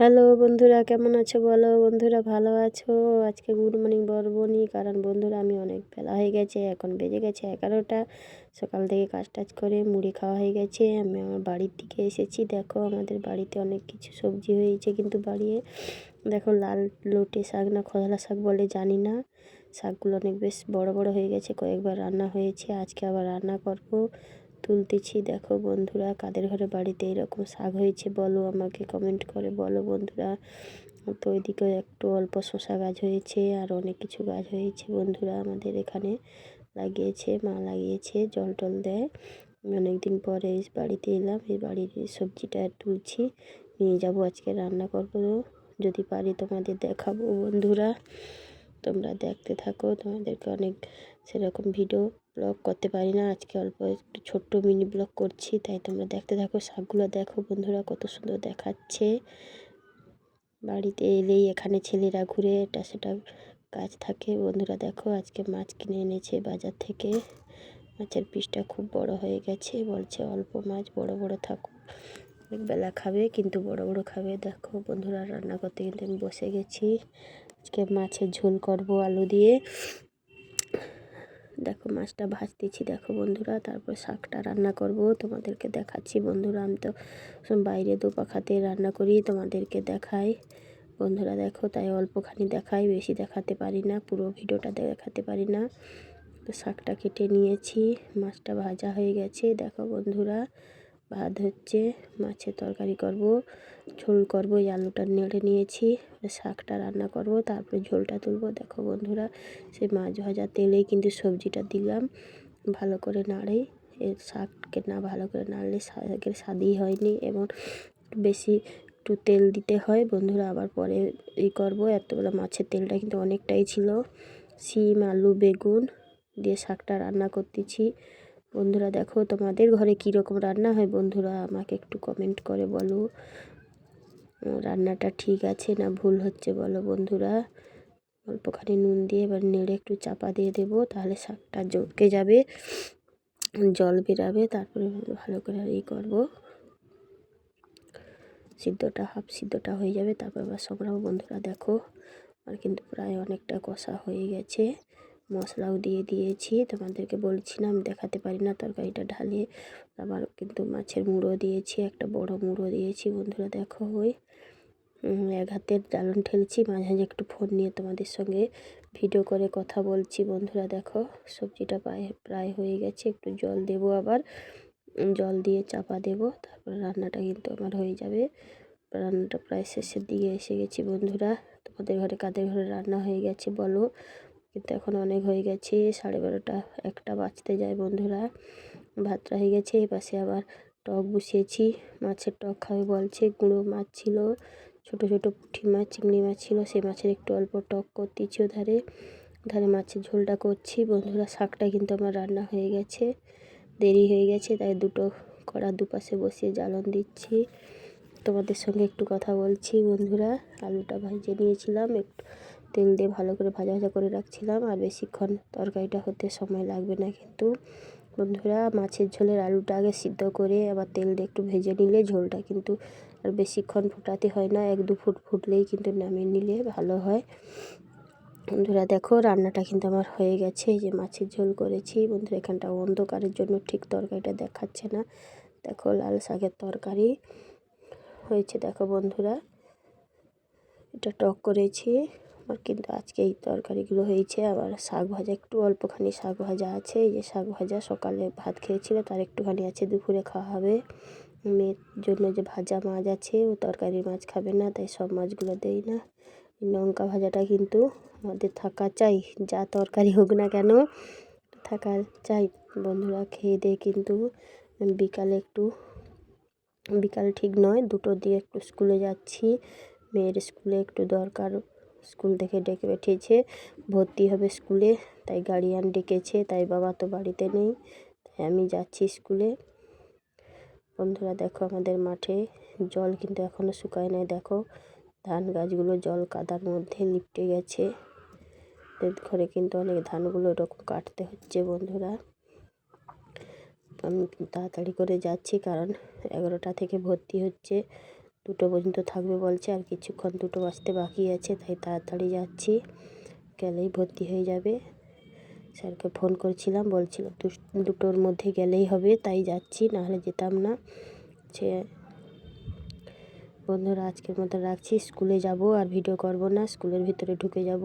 Hello বন্ধুরা, কেমন আছো বলো? বন্ধুরা, ভালো আছো? আজকে গুড মর্নিং বলবনি কারণ বন্ধুরা, আমি অনেক বেলা হয়ে গেছে, এখন বেজে গেছে এগারোটা। সকাল থেকে কাজ টাজ করে মুড়ি খাওয়া হয়ে গেছে, আমি আমার বাড়ির দিকে এসেছি। দেখো, আমাদের বাড়িতে অনেক কিছু সবজি হয়েছে কিন্তু বাড়িয়ে। দেখো, লাল লোটে শাক না খোলা শাক বলে জানি না। শাকগুলো অনেক বেশ বড় বড় হয়ে গেছে, কয়েকবার রান্না হয়েছে, আজকে আবার রান্না করব। তুলতেছি। দেখো বন্ধুরা, কাদের ঘরে বাড়িতে এরকম শাক হয়েছে বলো আমাকে কমেন্ট করে। বলো বন্ধুরা, তো ওইদিকে একটু অল্প শশা গাছ হয়েছে আর অনেক কিছু গাছ হয়েছে বন্ধুরা আমাদের এখানে। লাগিয়েছে, মা লাগিয়েছে, জল টল দেয়। অনেকদিন পরে এই বাড়িতে এলাম এই বাড়ির সবজিটা তুলছি। নিয়ে যাব আজকে রান্না করব। যদি পারি তোমাদের দেখাবো বন্ধুরা। তোমরা দেখতে থাকো। তোমাদেরকে অনেক সেরকম ভিডিও ব্লগ করতে পারি না। আজকে অল্প একটু ছোট্ট মিনি ব্লগ করছি, তাই তোমরা দেখতে থাকো। শাকগুলো দেখো বন্ধুরা, কত সুন্দর দেখাচ্ছে। বাড়িতে এলেই এখানে ছেলেরা ঘুরে এটা সেটা কাজ থাকে। বন্ধুরা দেখো, আজকে মাছ কিনে এনেছে বাজার থেকে। মাছের পিসটা খুব বড় হয়ে গেছে। বলছে অল্প মাছ, বড় বড় থাকুক। বেলা খাবে, কিন্তু বড় বড় খাবে। দেখো বন্ধুরা, রান্না করতে কিন্তু আমি বসে গেছি। আজকে মাছের ঝোল করব আলু দিয়ে। দেখো মাছটা ভাজতেছি, দেখো বন্ধুরা, তারপর শাকটা রান্না করব। তোমাদেরকে দেখাচ্ছি বন্ধুরা, আমি তো বাইরে দু পাখাতে রান্না করি, তোমাদেরকে দেখাই। বন্ধুরা দেখো, তাই অল্পখানি দেখাই, বেশি দেখাতে পারি না, পুরো ভিডিওটা দেখাতে পারি না। তো শাকটা কেটে নিয়েছি, মাছটা ভাজা হয়ে গেছে, দেখো বন্ধুরা। ভাত হচ্ছে, মাছের তরকারি করব, ঝোল করব, এই আলুটা নেড়ে নিয়েছি শাকটা রান্না করব, তারপরে ঝোলটা তুলব। দেখো বন্ধুরা, সেই মাছ ভাজা তেলেই কিন্তু সবজিটা দিলাম, ভালো করে নাড়ে, এর শাককে না ভালো করে নাড়লে শাকের স্বাদই হয়নি, এবং বেশি একটু তেল দিতে হয়। বন্ধুরা, আবার পরে ই করব, এতবেলা মাছের তেলটা কিন্তু অনেকটাই ছিল, শিম, আলু, বেগুন দিয়ে শাকটা রান্না করতেছি। বন্ধুরা দেখো তোমাদের ঘরে কীরকম রান্না হয়? বন্ধুরা আমাকে একটু কমেন্ট করে বলো। রান্নাটা ঠিক আছে না ভুল হচ্ছে বলো বন্ধুরা? অল্পখানি নুন দিয়ে এবার নেড়ে একটু চাপা দিয়ে দেবো, তাহলে শাকটা জমকে যাবে, জল বেরাবে, তারপরে ভালো করে আর ই করব। সিদ্ধটা, হাফ সিদ্ধটা হয়ে যাবে, তারপর আবার সংগ্রাম বন্ধুরা দেখো আর কিন্তু প্রায় অনেকটা কষা হয়ে গেছে। মশলাও দিয়ে দিয়েছি। তোমাদেরকে বলছিলাম দেখাতে পারি না, তরকারিটা ঢালিয়ে আবার কিন্তু মাছের মুড়ো দিয়েছি, একটা বড় মুড়ো দিয়েছি, বন্ধুরা দেখো ওই। এক হাতের ডালন ঠেলছি, মাঝে মাঝে একটু ফোন নিয়ে তোমাদের সঙ্গে ভিডিও করে কথা বলছি, বন্ধুরা দেখো, সবজিটা প্রায় প্রায় হয়ে গেছে, একটু জল দেব আবার। জল দিয়ে চাপা দেব, তারপর রান্নাটা কিন্তু আমার হয়ে যাবে। রান্নাটা প্রায় শেষের দিকে এসে গেছি, বন্ধুরা। তোমাদের ঘরে কাদের ঘরে রান্না হয়ে গেছে বলো? কিন্তু এখন অনেক হয়ে গেছে, সাড়ে বারোটা, একটা বাঁচতে যায় বন্ধুরা। ভাতটা হয়ে গেছে, এপাশে আবার টক বসিয়েছি। মাছের টক খাবে বলছে, গুঁড়ো মাছ ছিল, ছোট ছোট পুঁটি মাছ, চিংড়ি মাছ ছিল সেই মাছের একটু অল্প টক করতেছি ওধারে। ধারে মাছের ঝোলটা করছি, বন্ধুরা শাকটা কিন্তু আমার রান্না হয়ে গেছে। দেরি হয়ে গেছে, তাই দুটো কড়া দুপাশে বসিয়ে জ্বালন দিচ্ছি। তোমাদের সঙ্গে একটু কথা বলছি বন্ধুরা, আলুটা ভেজে নিয়েছিলাম, একটু তেল দিয়ে ভালো করে ভাজা ভাজা করে রাখছিলাম আর বেশিক্ষণ তরকারিটা হতে সময় লাগবে না কিন্তু বন্ধুরা মাছের ঝোলের আলুটা আগে সিদ্ধ করে আবার তেল দিয়ে একটু ভেজে নিলে ঝোলটা কিন্তু আর বেশিক্ষণ ফোটাতে হয় না, এক দু ফুট ফুটলেই কিন্তু নামিয়ে নিলে ভালো হয়। বন্ধুরা দেখো রান্নাটা কিন্তু আমার হয়ে গেছে, এই যে মাছের ঝোল করেছি। বন্ধুরা এখানটা অন্ধকারের জন্য ঠিক তরকারিটা দেখাচ্ছে না। দেখো লাল শাকের তরকারি হয়েছে, দেখো বন্ধুরা। এটা টক করেছি। আমার কিন্তু আজকে এই তরকারিগুলো হয়েছে। আবার শাক ভাজা একটু অল্পখানি শাক ভাজা আছে। এই যে শাক ভাজা সকালে ভাত খেয়েছিল, তার একটুখানি আছে, দুপুরে খাওয়া হবে। মেয়ের জন্য যে ভাজা মাছ আছে, ও তরকারির মাছ খাবে না, তাই সব মাছগুলো দেই না। লঙ্কা ভাজাটা কিন্তু আমাদের থাকা চাই, যা তরকারি হোক না কেন, থাকা চাই। বন্ধুরা, খেয়ে দিয়ে কিন্তু বিকালে একটু, বিকাল ঠিক নয় দুটো দিয়ে একটু স্কুলে যাচ্ছি। মেয়ের স্কুলে একটু দরকার স্কুল থেকে ডেকে পাঠিয়েছে। ভর্তি হবে স্কুলে, তাই গার্ডিয়ান ডেকেছে, তাই বাবা তো বাড়িতে নেই, তাই আমি যাচ্ছি স্কুলে। বন্ধুরা, দেখো আমাদের মাঠে জল কিন্তু এখনও শুকায় নাই, দেখো। ধান গাছগুলো জল কাদার মধ্যে লিপটে গেছে। ঘরে কিন্তু অনেক ধানগুলো এরকম কাটতে হচ্ছে, বন্ধুরা। আমি তাড়াতাড়ি করে যাচ্ছি, কারণ এগারোটা থেকে ভর্তি হচ্ছে। দুটো পর্যন্ত থাকবে বলছে, আর কিছুক্ষণ দুটো বাজতে বাকি আছে, তাই তাড়াতাড়ি যাচ্ছি। গেলেই ভর্তি হয়ে যাবে। স্যারকে ফোন করেছিলাম, বলছিল দুটোর মধ্যে গেলেই হবে, তাই যাচ্ছি, নাহলে যেতাম না। সে বন্ধুরা, আজকের মতো রাখছি। স্কুলে যাব আর ভিডিও করব না, স্কুলের ভিতরে ঢুকে যাব।